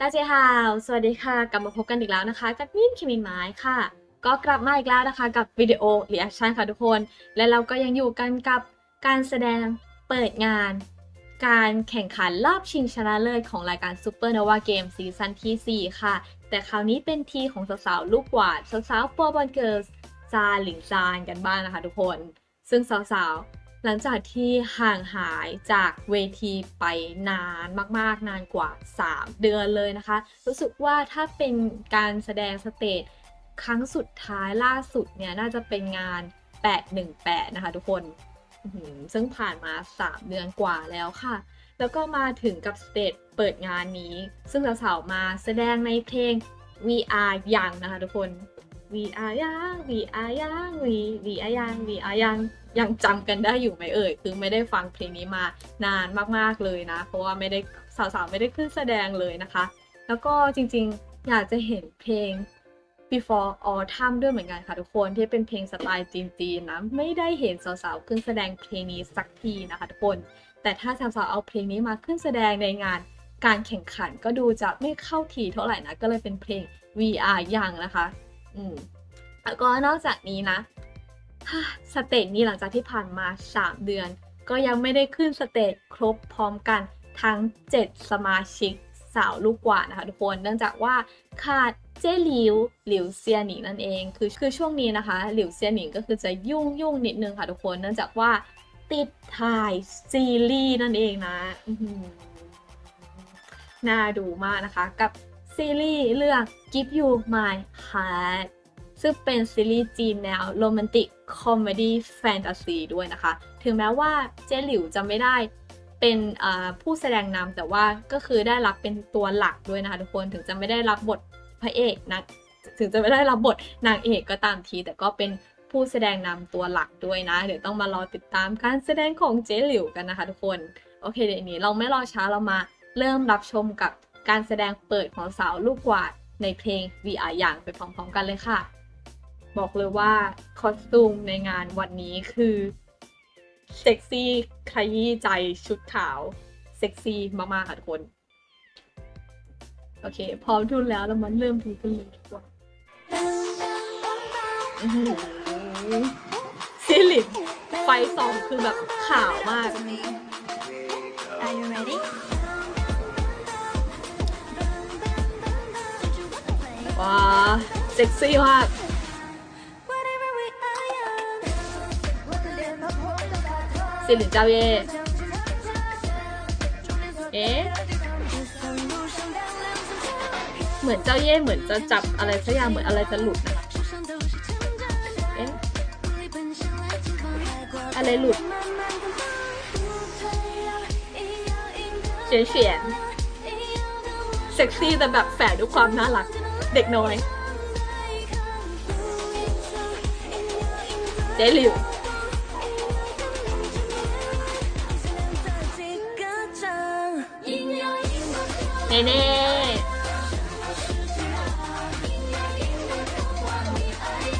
大家好สวัสดีค่ะ กลับมาพบกันอีกแล้วนะคะ กับมินคิมินไม้ค่ะ ก็กลับมาอีกแล้วนะคะกับวิดีโอรีแอคชั่นค่ะทุกคน และเราก็ยังอยู่กันกับการแสดงเปิดงาน การแข่งขันรอบชิงชนะเลิศของรายการ Super Nova Game ซีซั่นที่ 4 ค่ะ แต่คราวนี้เป็นทีของสาวๆ ลูกหวานสาวๆปัวบอลเกิร์ลซาหลิงซานกันบ้างนะคะทุกคน ซึ่งสาวๆ หลังจากที่ห่างหายจากเวทีไปนานมากๆ นานกว่า 3 เดือนเลยนะคะ รู้สึกว่าถ้าเป็นการแสดงสเตจครั้งสุดท้ายล่าสุดเนี่ยน่าจะเป็นงาน 818 นะคะทุกคน ซึ่งผ่านมา 3 เดือนกว่าแล้วค่ะ แล้วก็มาถึงกับสเตจเปิดงานนี้ ซึ่งสาวๆมาแสดงในเพลง VR ยังนะคะทุกคน VR ยัง VR ยัง V VR ยัง VR ยังยังจำกันได้อยู่ไหมเอ่ย คือไม่ได้ฟังเพลงนี้มานานมากๆเลยนะ เพราะว่าไม่ได้สาวๆไม่ได้ขึ้นแสดงเลยนะคะ แล้วก็จริงๆอยากจะเห็นเพลง Before Autumn ด้วยเหมือนกันค่ะทุกคนที่เป็นเพลงสไตล์จีนๆนะ ไม่ได้เห็นสาวๆขึ้นแสดงเพลงนี้สักทีนะคะทุกคน แต่ถ้าสาวๆเอาเพลงนี้มาขึ้นแสดงในงานการแข่งขันก็ดูจะไม่เข้าทีเท่าไหร่นะ ก็เลยเป็นเพลง VR ยังนะคะ อืมแล้วก็นอกจากนี้นะสเตจนี้หลังจากที่ผ่านมา 3 เดือน ก็ยังไม่ได้ขึ้นสเตจครบพร้อมกันทั้ง 7 สมาชิกสาวลูกกว่านะคะทุกคนเนื่องจากว่าขาดเจหลิวหลิวเซียหนิงนั่นเอง คือคือช่วงนี้นะคะ หลิวเซียหนิงก็คือจะยุ่งยุ่งนิดนึงค่ะทุกคนเนื่องจากว่าติดถ่ายซีรีส์นั่นเองนะน่าดูมากนะคะ กับ ซีรีส์เรื่อง Give You My Heart ซึ่งเป็นซีรีส์จีนแนวโรแมนติกคอมเมดี้แฟนตาซีด้วยนะคะ ถึงแม้ว่าเจหลิวจะไม่ได้เป็นผู้แสดงนำแต่ว่าก็คือได้รับเป็นตัวหลักด้วยนะคะทุกคนถึงจะไม่ได้รับบทพระเอกนะถึงจะไม่ได้รับบทนางเอกก็ตามที แต่ก็เป็นผู้แสดงนำตัวหลักด้วยนะ เดี๋ยวต้องมารอติดตามการแสดงของเจหลิวกันนะคะทุกคน โอเคเดี๋ยวนี้เราไม่รอช้าเรามาเริ่มรับชมกับ การแสดงเปิดของสาวลูกกวาดในเพลง VR อย่างไปพร้อมๆกันเลยค่ะ บอกเลยว่าคอสตูมในงานวันนี้คือเซ็กซี่ขยี้ใจชุดขาว เซ็กซี่มากๆค่ะทุกคน โอเค พร้อมทุนแล้วเรามาเริ่มดูกันเลยดีกว่าซิลิปไฟสองคือแบบขาวมาก เซ็กซี่มากสิริเจ้าเย่เอ๊ะเหมือนเจ้าเย่เหมือนจะจับอะไรสักอย่างเหมือนอะไรจะหลุดนะคะเอ๊ะอะไรหลุดเฉียนเฉียนเซ็กซี่แต่แบบแฝงด้วยความน่ารัก เด็กน้อย เจ๊หลิวเน่เน่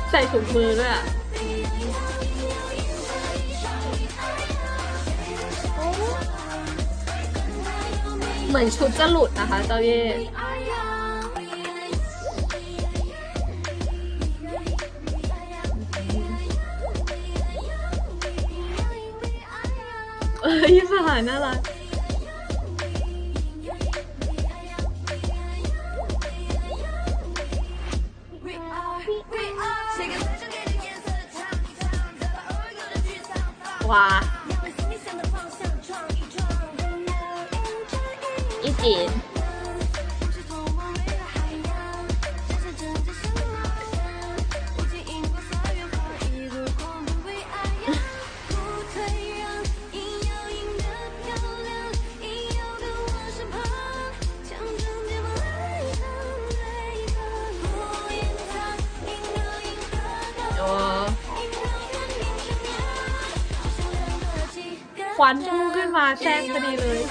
ใส่ถุงมือด้วยอะเหมือนชุดจะหลุดนะคะเจ้าเย่ 衣服好难拉。哇！一点。 ควันพุ่งขึ้นมาแทรกพอดีเลย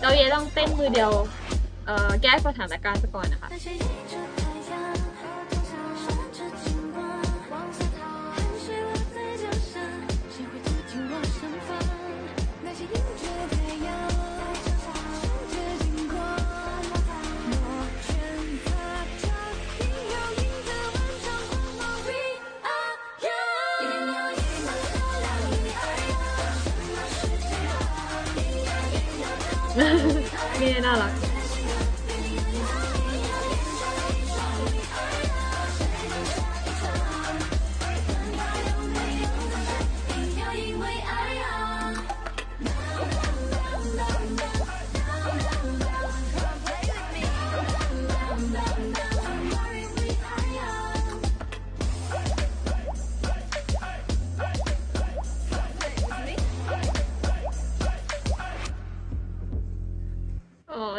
เราเยต้องเต้นมือเดียว เอ่อ แก้สถานการณ์ไปก่อนนะคะ Miren, nada.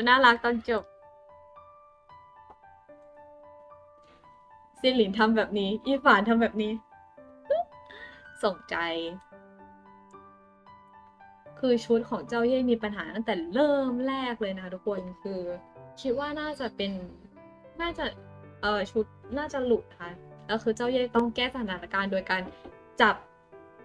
น่ารักตอนจบซินหลินทำแบบนี้ อีฝานทำแบบนี้ ส่งใจ คือชุดของเจ้าเย่มีปัญหาตั้งแต่เริ่มแรกเลยนะคะทุกคนคือ คิดว่าน่าจะเป็นน่าจะเออชุดน่าจะหลุดค่ะแล้วคือเจ้าเย่ต้องแก้สถานการณ์โดยการจับ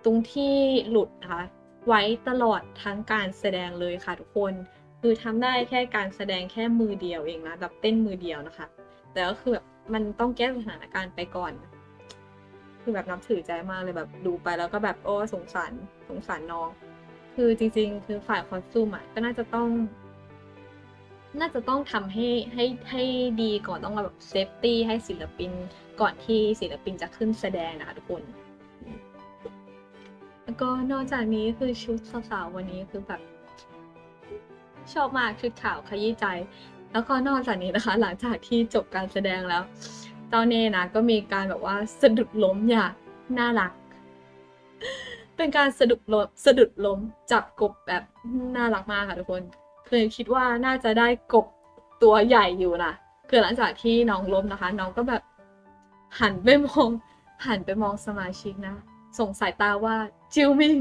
ตรงที่หลุดนะคะไว้ตลอดทั้งการแสดงเลยค่ะทุกคน คือทำได้แค่การแสดงแค่มือเดียวเองนะแบบเต้นมือเดียวนะคะ แต่ก็คือแบบมันต้องแก้สถานการณ์ไปก่อน คือแบบนับถือใจมากเลยแบบดูไปแล้วก็แบบโอ้สงสารสงสารน้อง คือจริง ๆ คือฝ่ายคอสตูมอะก็น่าจะต้อง น่าจะต้องทำให้ให้ให้ดีก่อนต้องแบบเซฟตี้ให้ศิลปินก่อนที่ศิลปินจะขึ้นแสดงนะคะทุกคนแล้วก็นอกจากนี้คือชุดสาวๆวันนี้คือแบบ ชอบมากชุดขาวขยี้ใจ แล้วก็นอกจากนี้นะคะ หลังจากที่จบการแสดงแล้ว เจ้าเน่นะก็มีการแบบว่าสะดุดล้มอย่างน่ารัก เป็นการสะดุดล้มสะดุดล้มจับกบแบบน่ารักมากค่ะทุกคนคือคิดว่าน่าจะได้กบตัวใหญ่อยู่นะคือหลังจากที่น้องล้มนะคะ น้องก็แบบหันไปมองหันไปมองสมาชิกนะ ส่งสายตาว่าจิวมิง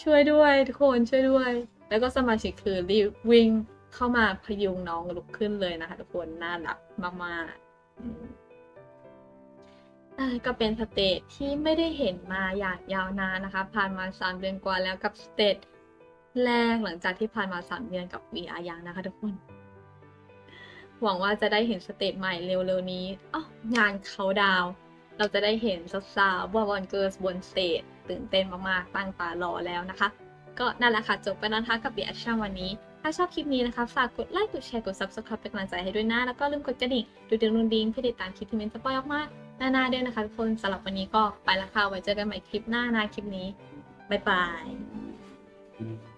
ช่วยด้วยทุกคนช่วยด้วย แล้วก็สมาชิกคือรีบวิ่งเข้ามาพยุงน้องลุกขึ้นเลยนะคะทุกคนน่ารักมากๆอืมอ่าก็เป็นสเตจที่ไม่ได้เห็นมาอย่างยาวนานนะคะ ผ่านมาสามเดือนกว่าแล้วกับสเตจแรกหลังจากที่ผ่านมาสามเดือนกับ VR ยังนะคะทุกคนหวังว่าจะได้เห็นสเตจใหม่เร็วๆนี้อ๋องานเขาดาว เราจะได้เห็นสาวๆบอลเกิร์สบนสเตจตื่นเต้นมากๆ ตั้งตารอแล้วนะคะ ก็นั่นแหละค่ะจบไปแล้วนะคะกับ b ี a c t i o n วันนี้ ถ้าชอบคลิปนี้นะคะ ฝากกดไลค์กดแชร์กด subscribe เป็นกำลังใจให้ด้วยนะ แล้วก็ลืมกดกระดิ่งดูดึงดูดิงเพื่อติดตามคลิปที่มินจะปล่อยออกมาหน้าๆด้วยนะคะทุกคนสำหรับวันนี้ก็ไปละค่ะไว้เจอกันใหม่คลิปหน้านะคลิปนี้บ๊ายบาย Mm.